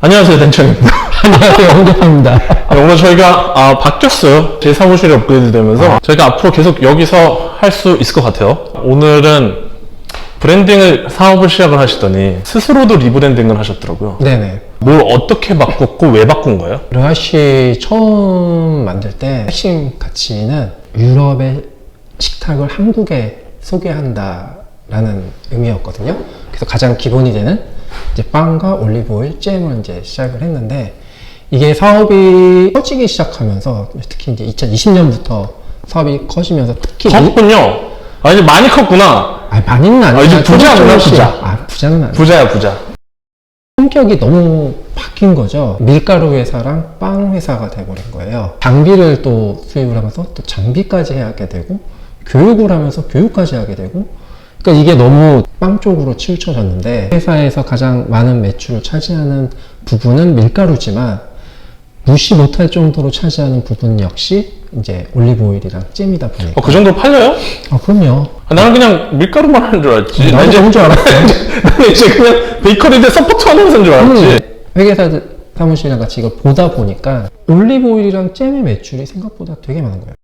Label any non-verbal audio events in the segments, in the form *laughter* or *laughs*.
안녕하세요, 댄천입니다. *laughs* 안녕하세요, 홍대파입니다. 아, 오늘 저희가 아, 바뀌었어요. 제 사무실이 업그레이드 되면서 저희가 앞으로 계속 여기서 할 수 있을 것 같아요. 오늘은 브랜딩을 사업을 시작을 하시더니 스스로도 리브랜딩을 하셨더라고요. 네네. 뭘 어떻게 바꿨고 왜 바꾼 거예요? 르아씨 처음 만들 때 핵심 가치는 유럽의 식탁을 한국에 소개한다라는 의미였거든요. 그래서 가장 기본이 되는 이제 빵과 올리브오일, 잼을 이제 시작을 했는데 이게 사업이 커지기 시작하면서 특히 이제 2020년부터 사업이 커지면서 특히 미- 컸군요. 아, 이제 많이 컸구나. 아, 많이는 아니고 아, 이제 부자구나, 부자. 아, 부자는 아니고 부자야, 부자. 성격이 너무 바뀐 거죠. 밀가루 회사랑 빵 회사가 돼버린 거예요. 장비를 또 수입을 하면서 또 장비까지 하게 되고 교육을 하면서 교육까지 하게 되고 그러니까 이게 너무 빵 쪽으로 치우쳐졌는데 회사에서 가장 많은 매출을 차지하는 부분은 밀가루지만 무시 못할 정도로 차지하는 부분 역시 이제 올리브 오일이랑 잼이다 보니까 어, 그 정도 팔려요? 아 그럼요. 아, 나는 그냥 밀가루만 하는 줄 알았지. 나 이제, 그런 줄 알았어. *laughs* 나는 이제 그냥 베이커리인데 서포트 하는 회사인 줄 알았지. 음, 회계사 사무실이랑 같이 이걸 보다 보니까 올리브 오일이랑 잼의 매출이 생각보다 되게 많은 거예요.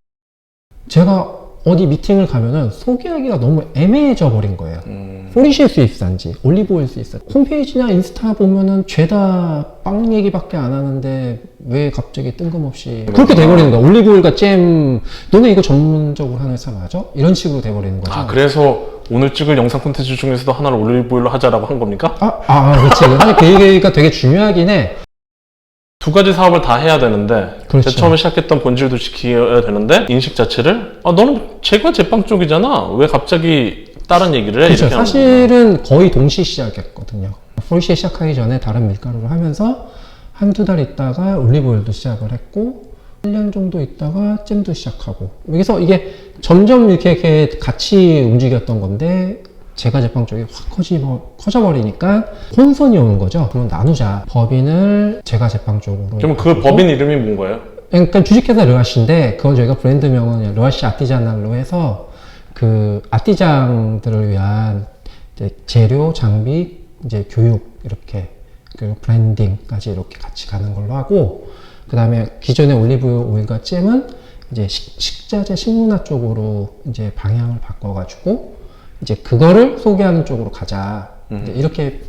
제가 어디 미팅을 가면은 소개하기가 너무 애매해져 버린 거예요. 음. 포리시의 수입사인지 올리브 오일 수입사 홈페이지나 인스타 보면은 죄다 빵 얘기밖에 안 하는데 왜 갑자기 뜬금없이 그렇게 돼버리는 거야 올리브 오일과 잼 너네 이거 전문적으로 하는 회사 맞아? 이런 식으로 돼버리는 거죠 아, 그래서 오늘 찍을 영상 콘텐츠 중에서도 하나를 올리브오일로 하자라고 한 겁니까? 아, 아, 그렇지. 사실 그 얘기가 되게 중요하긴 해. 두 가지 사업을 다 해야 되는데 그렇죠. 처음에 시작했던 본질도 지켜야 되는데 인식 자체를 아 너는 제가 제빵 쪽이잖아 왜 갑자기 다른 얘기를 해 그렇죠. 이렇게 사실은 거의 동시 시작했거든요. 포르쉐 시작하기 전에 다른 밀가루를 하면서 한두 달 있다가 올리브오일도 시작을 했고 1년 정도 있다가 잼도 시작하고 여기서 이게 점점 이렇게 같이 움직였던 건데 제가 제빵 쪽이 확 커지버, 커져버리니까 혼선이 오는 거죠. 그럼 나누자. 법인을 제가 제빵 쪽으로. 그럼 그 법인 이름이 뭔 거예요? 그러니까 주식회사 르아시인데 그건 저희가 브랜드명은 르아시 아티자날로 해서 그 아티장들을 위한 재료, 장비, 이제 교육 이렇게 그리고 브랜딩까지 이렇게 같이 가는 걸로 하고 그 다음에 기존의 올리브 오일과 잼은 이제 식, 식자재 식문화 쪽으로 이제 방향을 바꿔가지고 이제 그거를 소개하는 쪽으로 가자 이제 이렇게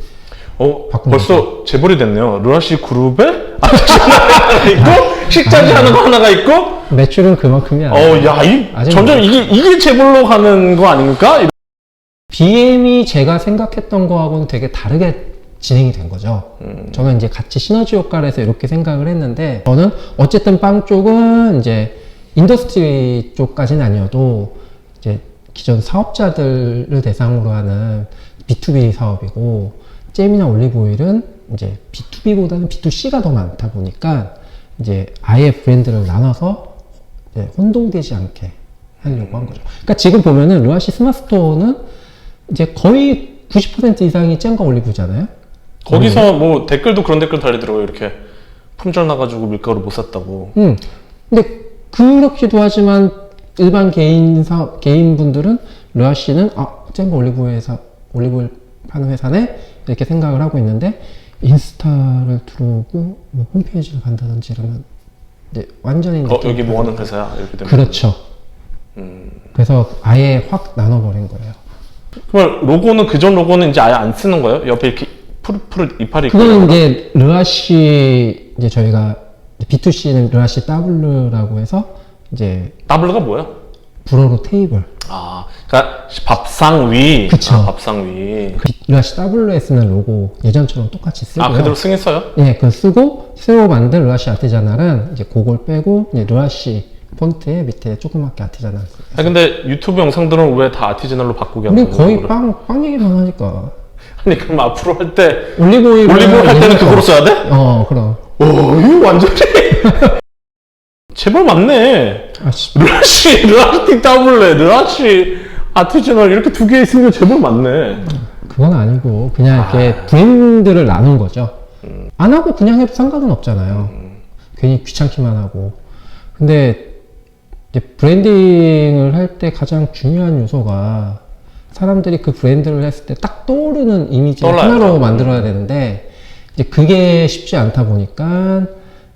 어 벌써 재벌이 됐네요 르아시 그룹에 하나 있고 식자재 하는 거 하나가 있고 매출은 그만큼이 아니에요. 어 야이 아직 점점 뭐- 이게 이게 재벌로 가는 거 아닙니까? BM이 제가 생각했던 거하고는 되게 다르게 진행이 된 거죠. 음. 저는 이제 같이 시너지 효과를 해서 이렇게 생각을 했는데, 저는 어쨌든 빵 쪽은 이제 인더스트리 쪽까지는 아니어도 이제 기존 사업자들을 대상으로 하는 B2B 사업이고, 잼이나 올리브 오일은 이제 B2B보다는 B2C가 더 많다 보니까 이제 아예 브랜드를 나눠서 혼동되지 않게 하려고 한 거죠. 그러니까 지금 보면은 르아시 스마트스토어는 이제 거의 90% 이상이 잼과 올리브잖아요. 거기서 뭐 댓글도 그런 댓글 달리더라고요 이렇게 품절 나가지고 밀가루 못 샀다고 음. 근데 그렇기도 하지만 일반 개인 사 개인 분들은 르아시는 아 잼과 올리브 회사 올리브오일 파는 회사네 이렇게 생각을 하고 있는데 인스타를 들어오고 뭐 홈페이지를 간다든지 이러면 이제 완전히 어 여기 뭐 하는 회사야 이렇게 되면 그렇죠. 음. 그래서 아예 확 나눠버린 거예요. 그러면 로고는 그전 로고는 이제 아예 안 쓰는 거예요? 옆에 이렇게 푸릇푸릇 이파리 있고 그거는? 이제 르아시 이제 저희가 B2C는 르아시 더블르라고 해서 이제 더블가 뭐야? 불어로 테이블 아, 그러니까 밥상 위. 그쵸. 아, 밥상 위. 그 르아시 더블르에 쓰는 로고 예전처럼 똑같이 쓰고요. 아, 그대로 승인 써요? 예, 그 쓰고 새로 만든 르아시 아티자날은 이제 그걸 빼고 이제 르아시 폰트에 밑에 조그맣게 아티자날. 아, 근데 유튜브 영상들은 왜 다 아티지널로 바꾸게 하는 우리 거예요? 거의 빵, 빵 얘기만 하니까. 아니, 그럼 앞으로 할 때 올리브 오일. 올리브 할 때는 그거로 써야 돼? 어, 그럼. 오, 이거 완전히. *laughs* 제발 맞네. 아, 씨. 르아시, 르아시 더블레, 르아시 아티지널 이렇게 두 개 있으니까 제발 맞네. 그건 아니고 그냥 이렇게 브랜드를 나눈 거죠. 안 하고 그냥 해도 상관은 없잖아요. 괜히 귀찮기만 하고. 근데 이제 브랜딩을 할 때 가장 중요한 요소가 사람들이 그 브랜드를 했을 때 딱 떠오르는 이미지. 하나로 만들어야 되는데 이제 그게 쉽지 않다 보니까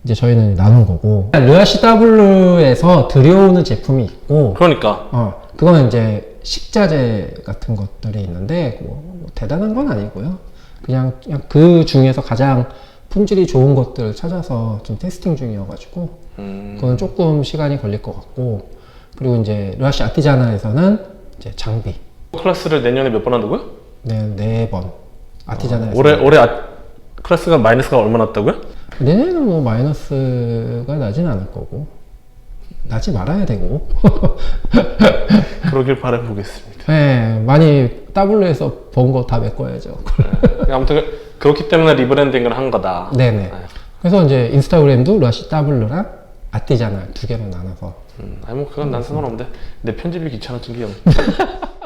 이제 저희는 나눈 거고. 르아시 W에서 들여오는 제품이 있고. 그러니까. 어 그거는 이제 식자재 같은 것들이 있는데 뭐, 뭐 대단한 건 아니고요. 그냥, 그냥 그 중에서 가장 품질이 좋은 것들을 찾아서 좀 테스팅 중이어가지고. 음, 그건 조금 시간이 걸릴 것 같고. 그리고 이제 르아시 아티자나에서는 이제 장비. 클래스를 내년에 몇 번 한다고요? 네네 번. 아티자나에서. 올해 올해 아, 클래스가 마이너스가 얼마 났다고요? 내년에는 뭐 마이너스가 나진 않을 거고 나지 말아야 되고 *laughs* 그러길 바라보겠습니다. 네 많이 W에서 번 거 다 메꿔야죠 네. 아무튼 그- 그렇기 때문에 리브랜딩을 한 거다. 네네 그래서 이제 인스타그램도 르아시 W랑 아티자나 두 개로 나눠서 음, 아니 뭐 그건 난 상관없는데 내 편집이 귀찮아진 게 영. *laughs*